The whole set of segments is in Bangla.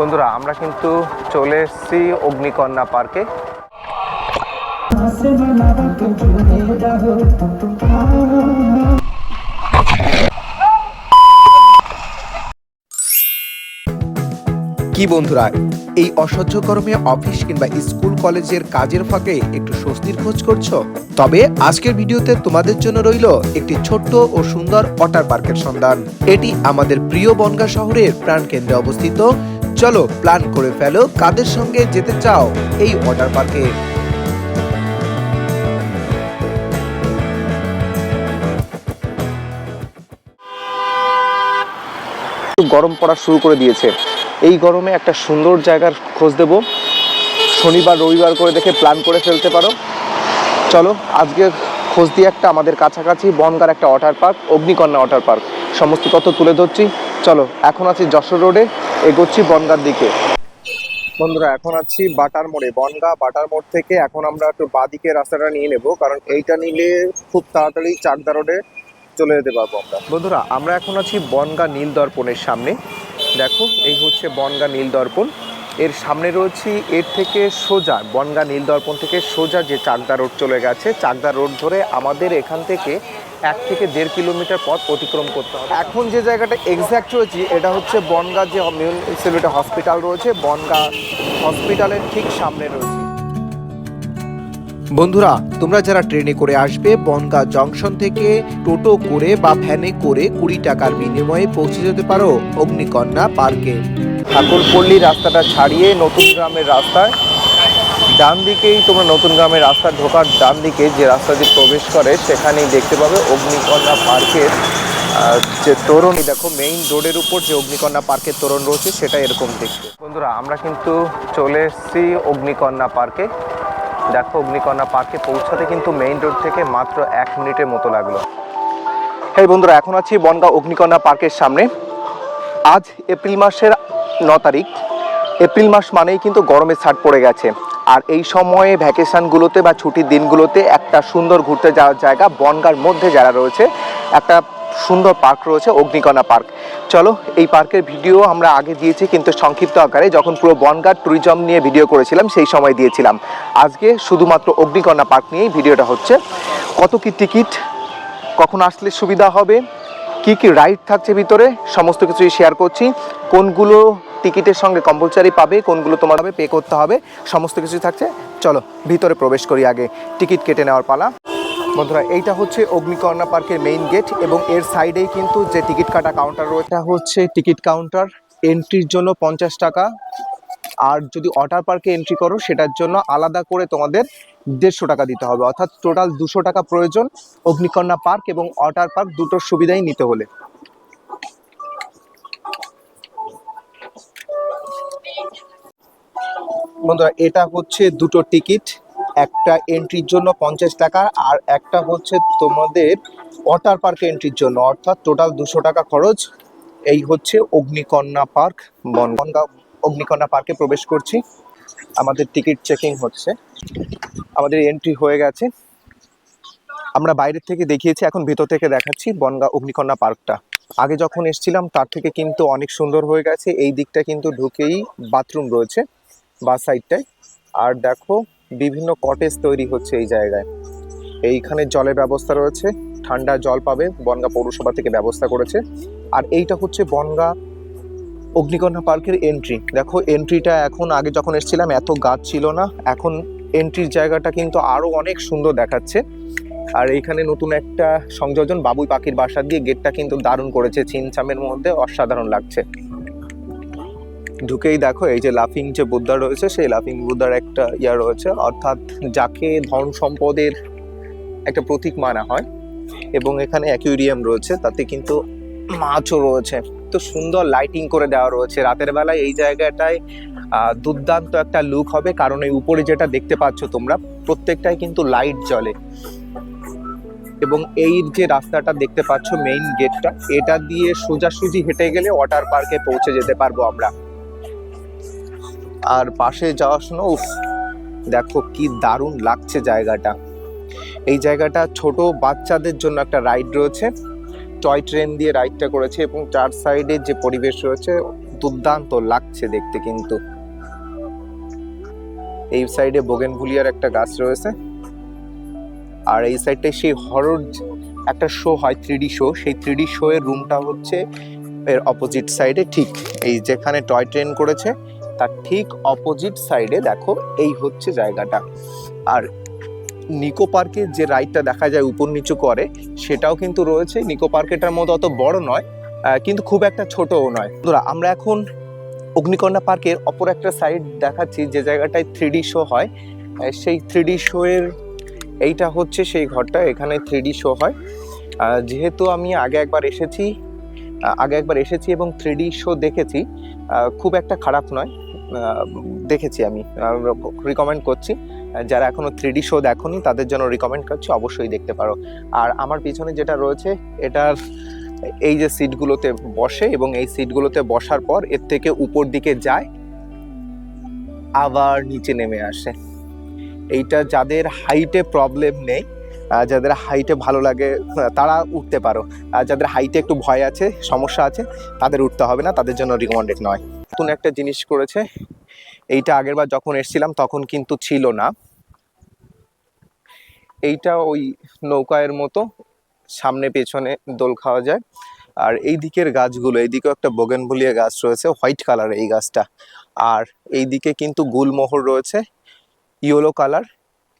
বন্ধুরা, আমরা কিন্তু চলে এসেছি অগ্নিকন্যা পার্কে। কি বন্ধুরা, এই অসহ্য গরমে অফিস কিংবা স্কুল, কলেজের কাজের ফাঁকে একটু স্বস্তির খোঁজ করছ? তবে আজকের ভিডিওতে তোমাদের জন্য রইল একটি ছোট্ট ও সুন্দর ওয়াটার পার্কের সন্ধান। এটি আমাদের প্রিয় বনগা শহরের প্রাণকেন্দ্রে অবস্থিত চলো প্ল্যান করে ফেলো কাদের সঙ্গে যেতে চাও এই ওয়াটার পার্কে। গরম পড়া শুরু করে দিয়েছে। এই গরমে একটা সুন্দর জায়গার খোঁজ দেব। শনিবার, রবিবার করে দেখে প্ল্যান করে ফেলতে পারো। চলো আজকে খোঁজ দিয়ে একটা আমাদের কাছাকাছি বনগার একটা water park, Agnikanya water park. সমস্ত তথ্য তুলে ধরছি। চলো, এখন আছি যশোর রোডে। এগোচ্ছি বনগার দিকে। বন্ধুরা এখন আছি বাটার মোড়ে। বনগা বাটার মোড় থেকে এখন আমরা একটু বাদিকে রাস্তাটা নিয়ে নেব কারণ এইটা নিলে খুব তাড়াতাড়ি চাকদা রোডে চলে যেতে পারব আমরা। বন্ধুরা আমরা এখন আছি বনগা নীল দর্পণের সামনে। দেখো এই হচ্ছে বনগা নীল দর্পণ। এর সামনে রয়েছি, এর থেকে সোজা, বনগা নীল দর্পণ থেকে সোজা যে চাকদা রোড চলে গেছে, চাকদা রোড ধরে আমাদের এখান থেকে এক থেকে দেড় কিলোমিটার পথ অতিক্রম করতে হবে। এখন যে জায়গাটা এক্স্যাক্ট রয়েছি, এটা হচ্ছে বনগা যে মিউনিসিপ্যালিটি হসপিটাল রয়েছে, বনগা হসপিটালের ঠিক সামনে রয়েছে। বন্ধুরা, তোমরা যারা ট্রেনে করে আসবে, বনগা জংশন থেকে টোটো করে বা ভ্যানে করে কুড়ি টাকার বিনিময়ে পৌঁছে যেতে পারো অগ্নিকন্যা পার্কে ঠাকুরপল্লী রাস্তাটা ছাড়িয়ে নতুন গ্রামের রাস্তায়। ডান দিকেই তোমরা নতুন গ্রামের রাস্তা ঢোকার ডান দিকে যে রাস্তা দিয়ে প্রবেশ করে, সেখানেই দেখতে পাবে অগ্নিকন্যা পার্কের যে তোরণ। দেখো মেইন রোডের উপর যে অগ্নিকন্যা পার্কের তোরণ রয়েছে, সেটা এরকম দেখতে। বন্ধুরা, আমরা কিন্তু চলে এসেছি অগ্নিকন্যা পার্কে দেখো অগ্নিকন্যা পার্কে পৌঁছাতে কিন্তু মেইন রোড থেকে মাত্র এক মিনিটের মতো লাগল। এই বন্ধুরা, এখন আছি বনগাঁ অগ্নিকন্যা পার্কের সামনে। আজ এপ্রিল মাসের ন তারিখ। এপ্রিল মাস মানেই কিন্তু গরমের ছাট পড়ে গেছে। আর এই সময়ে ভ্যাকেশনগুলোতে বা ছুটির দিনগুলোতে একটা সুন্দর ঘুরতে যাওয়ার জায়গা বনগার মধ্যে যারা রয়েছে, একটা সুন্দর পার্ক রয়েছে, অগ্নিকণা পার্ক। চলো, এই পার্কের ভিডিও আমরা আগে দিয়েছি, কিন্তু সংক্ষিপ্ত আকারে যখন পুরো বনগার ট্যুরিজম নিয়ে ভিডিও করেছিলাম, সেই সময় দিয়েছিলাম। আজকে শুধুমাত্র অগ্নিকণা পার্ক নিয়েই ভিডিওটা হচ্ছে। কত কি টিকিট, কখন আসলে সুবিধা হবে, কি কি রাইড থাকছে ভিতরে, সমস্ত কিছুই শেয়ার করছি। কোনগুলো টিকিটের সঙ্গে কম্পালসারি পাবে, কোনগুলো তোমার পে করতে হবে, সমস্ত কিছুই থাকছে। চলো, ভিতরে প্রবেশ করি আগে, টিকিট কেটে নেওয়ার পালা। বন্ধুরা, এইটা হচ্ছে অগ্নিকর্ণা পার্কের মেইন গেট এবং এর সাইডেই কিন্তু যে টিকিট কাটা কাউন্টার রয়েছে হচ্ছে টিকিট কাউন্টার এন্ট্রির জন্য পঞ্চাশ টাকা। আর যদি ওয়াটার পার্কে এন্ট্রি করো, সেটার জন্য আলাদা করে তোমাদের দেড়শো টাকা দিতে হবে। অর্থাৎ টোটাল দুশো টাকা প্রয়োজন অগ্নিকন্যা পার্ক এবং ওয়াটার পার্ক দুটোর সুবিধাই নিতে হলে। বন্ধুরা, এটা হচ্ছে দুটো টিকিট একটা এন্ট্রির জন্য পঞ্চাশ টাকা আর একটা হচ্ছে তোমাদের ওয়াটার পার্ক এন্ট্রির জন্য, অর্থাৎ টোটাল দুশো টাকা খরচ। এই হচ্ছে অগ্নিকন্যা পার্ক বন বনগাঁও অগ্নিকন্যা পার্কে প্রবেশ করছি। আমাদের টিকিট চেকিং হচ্ছে। আমাদের এন্ট্রি হয়ে গেছে। আমরা বাইরের থেকে দেখিয়েছি, এখন ভিতর থেকে দেখাচ্ছি বনগা অগ্নিকন্যা পার্কটা আগে যখন এসেছিলাম, তার থেকে কিন্তু অনেক সুন্দর হয়ে গেছে। এই দিকটা কিন্তু ঢুকেই বাথরুম রয়েছে, বা সাইডটায় আর দেখো বিভিন্ন কটেজ তৈরি হচ্ছে এই জায়গায়। এইখানে জলের ব্যবস্থা রয়েছে, ঠান্ডা জল পাবে, বনগা পৌরসভা থেকে ব্যবস্থা করেছে। আর এইটা হচ্ছে বনগা অগ্নিকন্যা পার্কের এন্ট্রি দেখো এন্ট্রিটা এখন আগে যখন এসেছিলাম, এত গাছ ছিল না। এখন এন্ট্রির জায়গাটা কিন্তু আরও অনেক সুন্দর দেখাচ্ছে। আর এইখানে নতুন একটা সংযোজন, বাবুই পাখির বাসা দিয়ে গেটটা কিন্তু দারুণ করেছে। চিনচামের মধ্যে অসাধারণ লাগছে। ঢুকেই দেখো, এই যে লাফিং যে বুদ্ধা রয়েছে, সেই লাফিং বুদ্ধার একটা ইয়া রয়েছে। অর্থাৎ যাকে ধন সম্পদের একটা প্রতীক মানা হয়, এবং এখানে অ্যাকুইরিয়াম রয়েছে, তাতে কিন্তু মাছও রয়েছে। তো সুন্দর লাইটিং করে দেওয়া রয়েছে। রাতের বেলায় এই জায়গাটায় দুর্দান্ত একটা লুক হবে, কারণ এই উপরে যেটা দেখতে পাচ্ছ তোমরা, প্রত্যেকটাই কিন্তু লাইট জ্বলে। এবং এই যে রাস্তাটা দেখতে পাচ্ছ মেইন গেটটা এটা দিয়ে সোজাসুজি হেঁটে গেলে ওয়াটার পার্কে পৌঁছে যেতে পারব আমরা। আর পাশে যাওয়ার সময়, উফ, দেখো কি দারুণ লাগছে জায়গাটা। এই জায়গাটা ছোট বাচ্চাদের জন্য একটা রাইড রয়েছে। টয় ট্রেন দিয়ে রাইডটা করেছে এবং চার সাইডে যে পরিবেশ রয়েছে, দুর্দান্ত লাগছে দেখতে কিন্তু। এই সাইডে বোগেনভুলিয়ার একটা গাছ রয়েছে। আর এই সাইডটায় সেই হরর একটা শো হয় থ্রি শো সেই থ্রি শো এর রুমটা হচ্ছে এর অপোজিট সাইডে ঠিক এই যেখানে টয় ট্রেন করেছে। তার ঠিক অপোজিট সাইডে দেখো, এই হচ্ছে জায়গাটা। আর নিকো পার্কে যে রাইডটা দেখা যায় উপর নিচু করে, সেটাও কিন্তু রয়েছে। নিকো পার্কেটার মতো অত বড় নয় কিন্তু খুব একটা ছোটও নয়। আমরা এখন অগ্নিকন্যা পার্কের অপর একটা সাইড দেখাচ্ছি, যে জায়গাটায় থ্রি শো হয়। সেই থ্রি শো এর এইটা হচ্ছে সেই ঘরটা, এখানে থ্রি শো হয়। যেহেতু আমি আগে একবার এসেছি আগে একবার এসেছি এবং থ্রি শো দেখেছি খুব একটা খারাপ নয়। দেখেছি আমি। রিকমেন্ড করছি। যারা এখনও থ্রি শো দেখোনি, তাদের জন্য রিকমেন্ড করছি, অবশ্যই দেখতে পারো। আর আমার পিছনে যেটা রয়েছে, এটার এই যে সিটগুলোতে বসে এবং এই সিটগুলোতে বসার পর এর থেকে উপর দিকে যায়, আবার নিচে নেমে আসে। এইটা যাদের হাইটে প্রবলেম নেই যাদের হাইটে ভালো লাগে, তারা উঠতে পারো। আর যাদের হাইটে একটু ভয় আছে, সমস্যা আছে, তাদের উঠতে হবে না, তাদের জন্য রিকমেন্ডেড নয়। নতুন একটা জিনিস করেছে। এইটা আগেরবার যখন এসেছিলাম তখন কিন্তু ছিল না। এইটা ওই নৌকায়ের মতো সামনে পেছনে দোল খাওয়া যায়। আর এই দিকের গাছগুলো এইদিকেও একটা বোগেনভুলিয়া গাছ রয়েছে, হোয়াইট কালার এই গাছটা। আর এই দিকে কিন্তু গুলমোহর রয়েছে, ইয়েলো কালার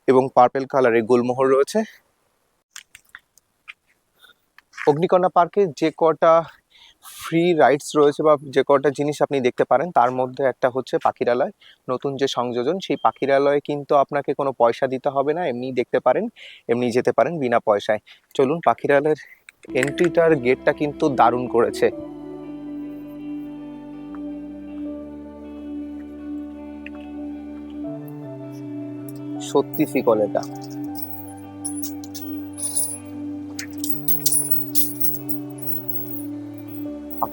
এবং পার্পেল কালারের গুলমোহর রয়েছে। অগ্নিকন্যা পার্কে যে কটা ফ্রি রাইডস রয়েছে বা যে কটা জিনিস আপনি দেখতে পারেন, তার মধ্যে একটা হচ্ছে পাখিরালয়। নতুন যে সংযোজন, সেই পাখিরালয়ে কিন্তু আপনাকে কোনো পয়সা দিতে হবে না এমনি দেখতে পারেন, এমনি যেতে পারেন বিনা পয়সায়। চলুন, পাখিরালয়ের এন্ট্রিটার গেটটা কিন্তু দারুণ করেছে। সত্যি শিকল এটা।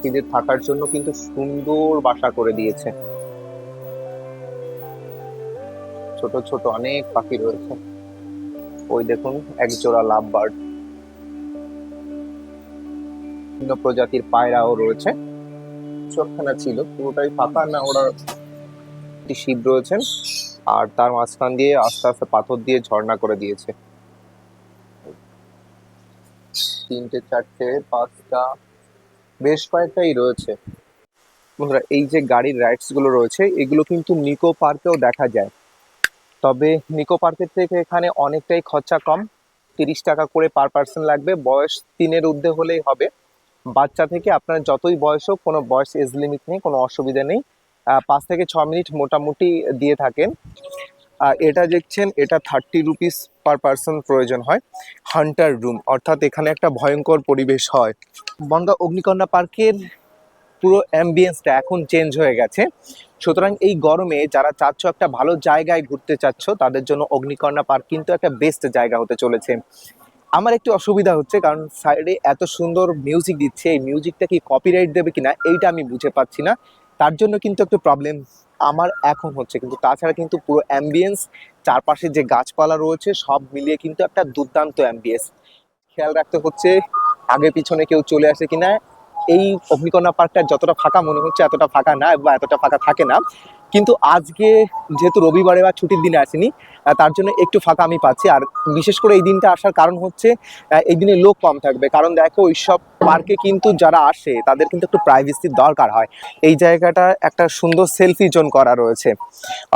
পাখিদের থাকার জন্য কিন্তু সুন্দর বাসা করে দিয়েছে। ছোট ছোট অনেক পাখি রয়েছে। ওই দেখুন এক জোড়া লাভ বার্ড বিভিন্ন প্রজাতির পায়রাও রয়েছে। চোখখানা ছিল, পুরোটাই ফাঁকা না ওরা শিব রয়েছেন। আর তার মাঝখান দিয়ে আস্তে আস্তে পাথর দিয়ে ঝর্ণা করে দিয়েছে। তিনটে, চারটে, পাঁচটা বেশ কয়েকটাই রয়েছে। বন্ধুরা, এই যে গাড়ির রাইডসগুলো রয়েছে, এগুলো কিন্তু নিকো পার্কেও দেখা যায়। তবে নিকো পার্কের থেকে এখানে অনেকটাই খরচা কম। তিরিশ টাকা করে পার পার্সন লাগবে। বয়স তিনের ঊর্ধ্বে হলেই হবে। বাচ্চা থেকে আপনার যতই বয়স হোক, কোনো বয়স এজ লিমিট নেই, কোনো অসুবিধা নেই। পাঁচ থেকে ছ মিনিট মোটামুটি দিয়ে থাকেন। আর এটা দেখছেন, এটা থার্টি রুপিস পার পার্সন প্রয়োজন হয় হান্টার রুম অর্থাৎ এখানে একটা ভয়ঙ্কর পরিবেশ হয়। বনগা অগ্নিকন্যা পার্কের পুরো অ্যাম্বিয়েন্সটা এখন চেঞ্জ হয়ে গেছে। সুতরাং এই গরমে যারা চাচ্ছ একটা ভালো জায়গায় ঘুরতে চাচ্ছ, তাদের জন্য অগ্নিকন্যা পার্ক কিন্তু একটা বেস্ট জায়গা হতে চলেছে। আমার একটু অসুবিধা হচ্ছে, কারণ সাইডে এত সুন্দর মিউজিক দিচ্ছে, এই মিউজিকটা কি কপিরাইট দেবে কিনা, এইটা আমি বুঝে পাচ্ছি না। তার জন্য কিন্তু একটু প্রবলেম আমার এখন হচ্ছে। কিন্তু তাছাড়া কিন্তু পুরো অ্যাম্বিয়েন্স চারপাশে যে গাছপালা রয়েছে, সব মিলিয়ে কিন্তু একটা দুর্দান্ত অ্যাম্বিয়েন্স খেয়াল রাখতে হচ্ছে, আগে পিছনে কেউ চলে আসে কিনা এই অগ্নিকন্যা পার্কটা যতটা ফাঁকা মনে হচ্ছে এতটা ফাঁকা না বা এতটা ফাঁকা থাকে না। কিন্তু আজকে যেহেতু রবিবারে বা ছুটির দিনে আসেনি তার জন্য একটু ফাঁকা আমি পাচ্ছি। আর বিশেষ করে এই দিনটা আসার কারণ হচ্ছে এই দিনে লোক কম থাকবে। কারণ দেখো ওইসব পার্কে কিন্তু যারা আসে তাদের কিন্তু একটু প্রাইভেসির দরকার হয়। এই জায়গাটা একটা সুন্দর সেলফি জোন করা রয়েছে।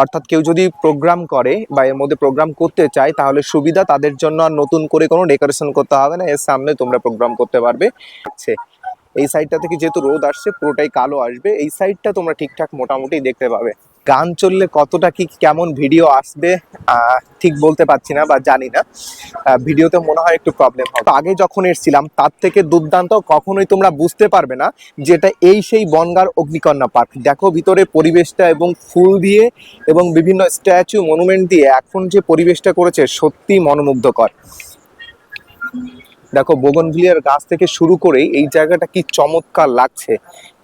অর্থাৎ কেউ যদি প্রোগ্রাম করে বা এর মধ্যে প্রোগ্রাম করতে চায় তাহলে সুবিধা তাদের জন্য আর নতুন করে কোনো ডেকোরেশন করতে হবে না। এর সামনে তোমরা প্রোগ্রাম করতে পারবে। আচ্ছা, এই সাইডটা থেকে যেহেতু রোদ আসছে, পুরোটাই কালো আসবে। এই সাইডটা তোমরা ঠিকঠাক মোটামুটি দেখতে পাবে। গান চললে কতটা কি কেমন ভিডিও আসবে ঠিক বলতে পারছি না বা জানি না। ভিডিওতে মনে হয় একটু প্রবলেম হবে। আগে যখন এসেছিলাম, তার থেকে দুর্দান্ত কখনোই তোমরা বুঝতে পারবে না যেটা এই সেই বনগার অগ্নিকন্যা পার্ক। দেখো ভিতরে পরিবেশটা এবং ফুল দিয়ে এবং বিভিন্ন স্ট্যাচু, মনুমেন্ট দিয়ে এখন যে পরিবেশটা করেছে সত্যি মনোমুগ্ধকর। দেখো বোগনভিলিয়ার গাছ থেকে শুরু করেই এই জায়গাটা কি চমৎকার লাগছে।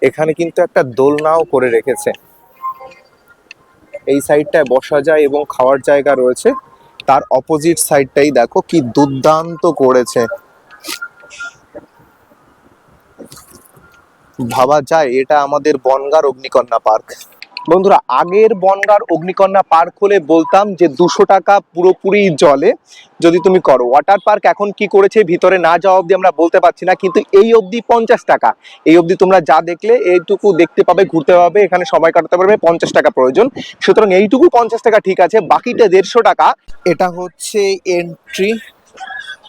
এখানে কিন্তু একটা দোলনাও করে রেখেছে। এই সাইডটায় বসা যায় এবং খাওয়ার জায়গা রয়েছে। তার অপোজিট সাইডটাই দেখো, কি দুর্দান্ত করেছে। ভাবা যায়, এটা আমাদের বনগার অগ্নিকন্যা পার্ক। বন্ধুরা, আগের বনগার অগ্নিকন্যা পার্ক হলে বলতাম যে দুশো টাকা পুরোপুরি জলে যদি তুমি করো। ওয়াটার পার্ক এখন কি করেছে, ভিতরে না যাওয়া অবধি আমরা বলতে পারছি না, কিন্তু এই অবধি পঞ্চাশ টাকা। এই অবধি তোমরা যা দেখলে, এইটুকু দেখতে পাবে, ঘুরতে পাবে, এখানে সময় কাটাতে পারবে, পঞ্চাশ টাকা প্রয়োজন। সুতরাং এইটুকু পঞ্চাশ টাকা ঠিক আছে, বাকিটা দেড়শো টাকা। এটা হচ্ছে এন্ট্রি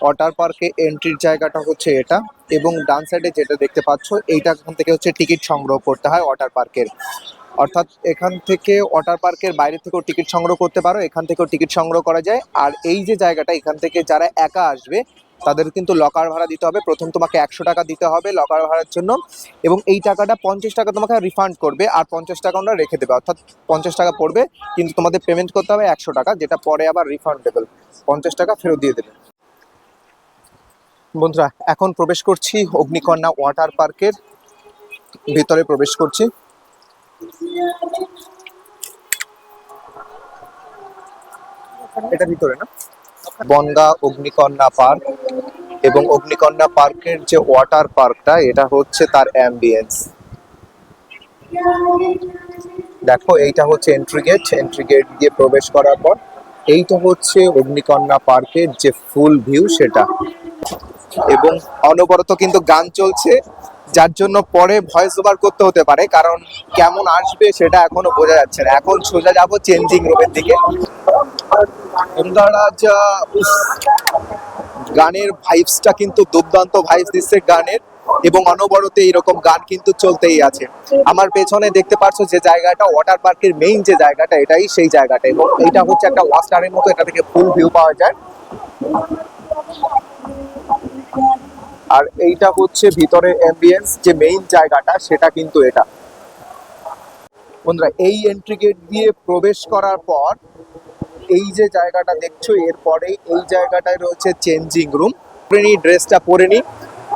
ওয়াটার পার্কে এন্ট্রির জায়গাটা হচ্ছে এটা। এবং ডান সাইডে যেটা দেখতে পাচ্ছ, এইটা এখান থেকে হচ্ছে টিকিট সংগ্রহ করতে হয় ওয়াটার পার্কের। অর্থাৎ এখান থেকে ওয়াটার পার্কের বাইরে থেকেও টিকিট সংগ্রহ করতে পারো, এখান থেকেও টিকিট সংগ্রহ করা যায়। আর এই যে জায়গাটা, এখান থেকে যারা একা আসবে, তাদের কিন্তু লকার ভাড়া দিতে হবে। প্রথম তোমাকে একশো টাকা দিতে হবে লকার ভাড়ার জন্য। এবং এই টাকাটা পঞ্চাশ টাকা তোমাকে রিফান্ড করবে, আর পঞ্চাশ টাকা আমরা রেখে দেবে। অর্থাৎ পঞ্চাশ টাকা পড়বে, কিন্তু তোমাদের পেমেন্ট করতে হবে একশো টাকা, যেটা পরে আবার রিফান্ডেবল পঞ্চাশ টাকা ফেরত দিয়ে দেবে। বন্ধুরা, এখন প্রবেশ করছি অগ্নিকন্যা ওয়াটার পার্কের ভিতরে প্রবেশ করছি। এটা ভিতরে না? বনগা অগ্নিকন্যা পার্ক এবং অগ্নিকন্যা পার্কের যে ওয়াটার পার্কটা, এটা হচ্ছে তার অ্যাম্বিয়েন্স দেখো, এইটা হচ্ছে এন্ট্রি গেট এন্ট্রি গেট দিয়ে প্রবেশ করার পর এইটা হচ্ছে অগ্নিকন্যা পার্কের যে ফুল ভিউ সেটা। এবং অনবরত কিন্তু গান চলছে। যার জন্য পরে ভয়েস ওভার করতে হতে পারে কারণ কেমন আসবে সেটা এখনও বোঝা যাচ্ছে না। এখন সোজা যাব চেঞ্জিং রুমের দিকে। উফ, গানের ভাইবসটা কিন্তু দুর্দান্ত ভাইবস দিচ্ছে গানের এবং অনবরত এইরকম গান কিন্তু চলতেই আছে। আমার পেছনে দেখতে পাচ্ছ যে জায়গাটা ওয়াটার পার্কের মেইন যে জায়গাটা এটাই সেই জায়গাটা এবং এইটা হচ্ছে একটা ওয়াস্টারের মতো এটা থেকে ফুল ভিউ পাওয়া যায়। আর এইটা হচ্ছে ভিতরের অ্যাম্বিয়েন্স যে মেইন জায়গাটা, সেটা কিন্তু এটা। বন্ধুরা, এই এন্ট্রি গেট দিয়ে প্রবেশ করার পর, এই যে জায়গাটা দেখছ, এরপরেই এই জায়গাটায় রয়েছে চেঞ্জিং রুম পরে ড্রেসটা পরে নি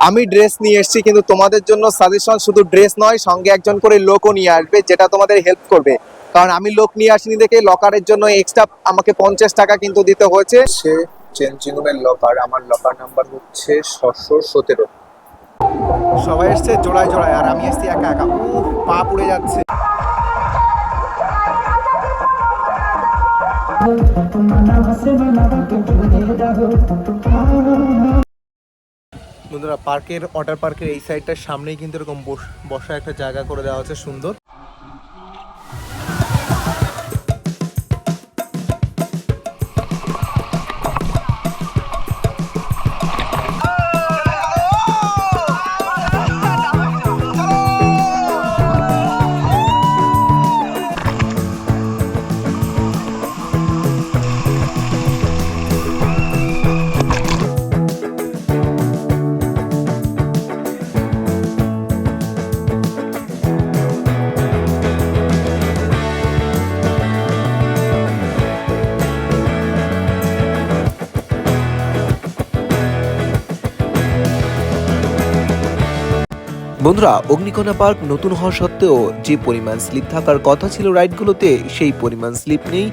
আমি ড্রেস নিয়ে এসেছি, কিন্তু তোমাদের জন্য সাজেশন শুধু ড্রেস নয়, সঙ্গে একজন করে লোকও নিয়ে আসবে, যেটা তোমাদের হেল্প করবে। কারণ আমি লোক নিয়ে আসিনি দেখে লকারের জন্য এক্সট্রা আমাকে পঞ্চাশ টাকা কিন্তু দিতে হয়েছে। সে চেঞ্জিং রুমের লকার আমার লকার নাম্বার হচ্ছে ছশো সতেরো। সবাই এসছে জোড়ায় জোড়ায়, আর আমি এসছি একা একা। পা পুড়ে যাচ্ছে। বন্ধুরা, পার্কের ওয়াটার পার্কের এই সাইডটার সামনেই কিন্তু এরকম বস- বসার একটা জায়গা করে দেওয়া আছে সুন্দর। বন্ধুরা, অগ্নিকণা পার্ক নতুন হওয়া সত্ত্বেও যে পরিমাণ স্লিপ থাকার কথা ছিল রাইডগুলোতে, সেই পরিমাণ স্লিপ নেই।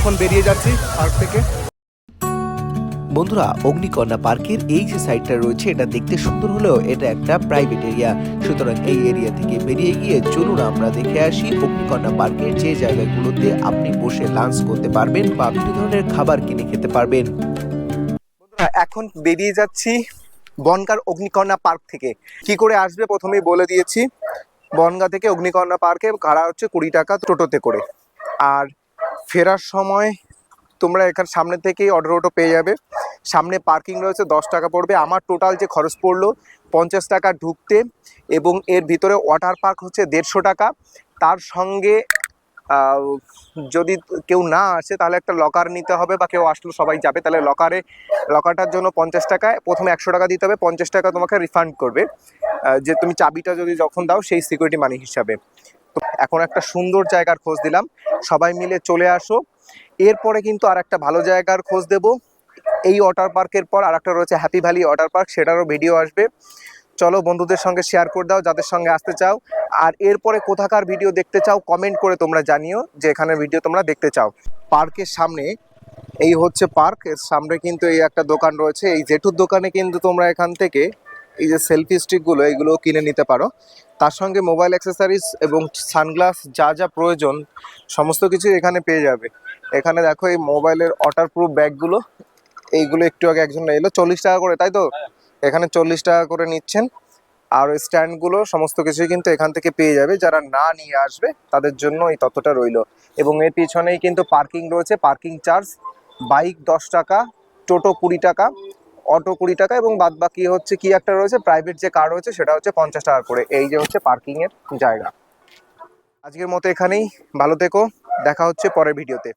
এখন বেরিয়ে যাচ্ছি পার্ক থেকে। বন্ধুরা অগ্নিকন্যা পার্কের এই যে সাইডটা রয়েছে এটা দেখতে সুন্দর হলেও এটা একটা প্রাইভেট এরিয়া সুতরাং এই এরিয়া থেকে বেরিয়ে গিয়ে চলুন আমরা দেখে আসি অগ্নিকন্যা পার্কের যে জায়গাগুলোতে আপনি বসে লাঞ্চ করতে পারবেন বা বিভিন্ন ধরনের খাবার কিনে খেতে পারবেন। বন্ধুরা এখন বেরিয়ে যাচ্ছি বনকার অগ্নিকর্ণা পার্ক থেকে। কি করে আসবে? প্রথমেই বলে দিয়েছি বনগা থেকে অগ্নিকন্যা পার্কে ভাড়া হচ্ছে কুড়ি টাকা টোটোতে করে। আর ফেরার সময় তোমরা এখান সামনে থেকেই অর্ডার অটো পেয়ে যাবে। সামনে পার্কিং রয়েছে, দশ টাকা পড়বে। আমার টোটাল যে খরচ পড়ল, পঞ্চাশ টাকা ঢুকতে এবং এর ভিতরে ওয়াটার পার্ক হচ্ছে দেড়শো টাকা। তার সঙ্গে যদি কেউ না আসে, তাহলে একটা লকার নিতে হবে বা কেউ আসলো সবাই যাবে, তাহলে লকারে লকারটার জন্য পঞ্চাশ টাকায় প্রথমে একশো টাকা দিতে হবে, পঞ্চাশ টাকা তোমাকে রিফান্ড করবে। যে তুমি চাবিটা যদি যখন দাও, সেই সিকিউরিটি মানি হিসাবে। এখন একটা সুন্দর জায়গার খোঁজ দিলাম। সবাই মিলে চলে আসো। এরপরে কিন্তু আর একটা ভালো জায়গার খোঁজ দেব। এই ওয়াটার পার্কের পর আর একটা রয়েছে হ্যাপি ভ্যালি ওয়াটার পার্ক, সেটারও ভিডিও আসবে। চলো বন্ধুদের সঙ্গে শেয়ার করে দাও, যাদের সঙ্গে আসতে চাও। আর এরপরে কোথাকার ভিডিও দেখতে চাও কমেন্ট করে তোমরা জানিও যে এখানে ভিডিও তোমরা দেখতে চাও। পার্কের সামনে, এই হচ্ছে পার্ক, এর সামনে কিন্তু এই একটা দোকান রয়েছে। এই জেঠুর দোকানে কিন্তু তোমরা এখান থেকে এই যে সেলফি স্টিকগুলো এগুলো কিনে নিতে পারো। তার সঙ্গে মোবাইল অ্যাক্সেসরিজ এবং সানগ্লাস যা যা প্রয়োজন, সমস্ত কিছু এখানে পেয়ে যাবে। এখানে দেখো এই মোবাইলের ওয়াটার প্রুফ ব্যাগগুলো, এইগুলো একটু আগে একজন এলো, চল্লিশ টাকা করে, তাই তো? এখানে চল্লিশ টাকা করে নিচ্ছেন। আর ওই স্ট্যান্ডগুলো, সমস্ত কিছুই কিন্তু এখান থেকে পেয়ে যাবে। যারা না নিয়ে আসবে, তাদের জন্য এই ততটা রইল। এবং এর পিছনেই কিন্তু পার্কিং রয়েছে, পার্কিং চার্জ, বাইক দশ টাকা, টোটো কুড়ি টাকা অটো কুড়ি টাকা এবং বাদ বাকি হচ্ছে কি একটা রয়েছে? প্রাইভেট যে কার রয়েছে সেটা হচ্ছে পঞ্চাশ টাকা করে। এই যে হচ্ছে পার্কিং এর জায়গা। আজকের মতো এখানেই। ভালো থেকো। দেখা হচ্ছে পরের ভিডিওতে